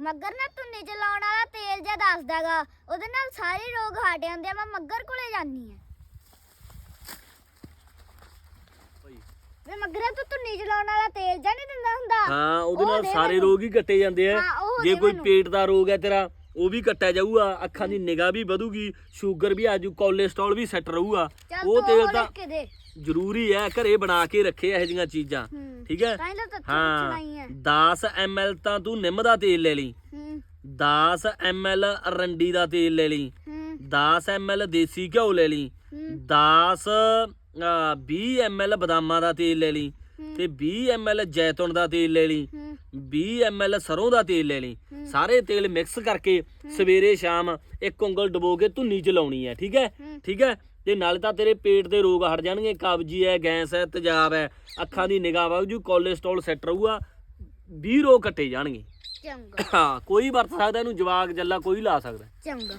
ਮੱਗਰ ਨਾ ਧੁੰਨੀ ਚ ਲਾਉਣ ਵਾਲਾ ਤੇਲ ਜਿਹਾ ਦੱਸਦਾਗਾ। ਉਹਦੇ ਨਾਲ ਸਾਰੇ ਰੋਗ ਹਟ ਜਾਂਦੇ ਆ ਮੈਂ ਮੱਗਰ ਕੋਲੇ ਜਾਨੀ ਆ। ਵੇ ਮੱਗਰਾ ਤੂੰ ਧੁੰਨੀ ਚ ਲਾਉਣ ਵਾਲਾ ਤੇਲ ਜਾਂ ਨਹੀਂ ਦਿੰਦਾ ਹੁੰਦਾ। ਹਾਂ ਉਹਦੇ ਉਹ ਨਾਲ ਦੇ ਸਾਰੇ ਮੈਨੂੰ। ਰੋਗ ਹੀ ਕੱਟੇ ਜਾਂਦੇ ਆ। ਹਾਂ, ਉਹ ਜੇ ਦੇ ਕੋਈ ਮੈਨੂੰ। ਪੇਟ ਦਾ ਰੋਗ ਹੈ ਤੇਰਾ ਉਹ ਵੀ ਕੱਟਿਆ ਜਾਊਗਾ ਅੱਖਾਂ ਦੀ ਨਿਗਾਹ ਵੀ ਵਧੂਗੀ ਸ਼ੂਗਰ ਵੀ ਆਜੂ ਕੋਲੇਸਟ੍ਰੋਲ ਵੀ ਸੈੱਟ ਰਹੂਗਾ। ਚੱਲ ਉਹ ਤੂੰ ਤੇਲ ਤਾਂ ਲਿਖ ਕੇ ਦੇ। ਜ਼ਰੂਰੀ ਹੈ ਘਰੇ ਬਣਾ ਕੇ ਰੱਖੇ ਇਹੋ ਜਿਹੀਆਂ ਚੀਜ਼ਾਂ। ਹੂੰ। ਠੀਕ ਹੈ? ਤਾਂ ਹੀ ਤਾਂ ਤੱਤ ਹਾਂ। ਪੁੱਛਣਾ ਹੀ। ਹੈ 10 ml ਤਾਂ ਤੂੰ ਨਿੰਮ ਦਾ ਤੇਲ ਲੈ ਲਈ। ਹੂੰ। 10 ml ਅਰੰਡੀ ਦਾ ਤੇਲ ਲੈ ਲਈ। ਹੂੰ। 10 ml ਦੇਸੀ ਘਿਓ ਲੈ ਲਈ। ਹੂੰ। 10 ਅ, 20 ml ਬਦਾਮਾਂ ਦਾ ਤੇਲ ਲੈ ਲਈ। ਤੇ 20 ml ਜੈਤੂਨ ਦਾ ਤੇਲ ਲੈ ਲਈ। 20 ml ਸਰੋਂ ਦਾ ਤੇਲ ਲੈ ਲਈ। ਸਾਰੇ ਤੇਲ ਮਿਕਸ ਕਰਕੇ ਸਵੇਰੇ ਸ਼ਾਮ ਇੱਕ ਉਂਗਲ ਡਬੋ ਕੇ ਧੁੰਨੀ ਚ ਲਾਉਣੀ ਹੈ ਠੀਕ ਹੈ। ਠੀਕ ਹੈ? ਤੇ ਨਾਲੇ ਤਾਂ ਤੇਰੇ ਪੇਟ ਦੇ ਰੋਗ ਹਟ ਜਾਣਗੇ ਕਬਜੀ ਹੈ ਗੈਸ ਹੈ ਤੇਜ਼ਾਬ ਹੈ ਅੱਖਾਂ ਦੀ ਨਿਗਾਹ ਵਧੂ ਕੋਲੇਸਟ੍ਰੋਲ ਸੈੱਟ ਰਹੂਗਾ 20 ਰੋਗ ਕੱਟੇ ਜਾਣਗੇ। ਚੰਗਾ। ਹਾਂ ਕੋਈ ਵਰਤ ਸਕਦਾ ਇਹਨੂੰ ਜਵਾਕ ਜੱਲਾ ਕੋਈ ਲਾ ਸਕਦਾ। ਚੰਗਾ।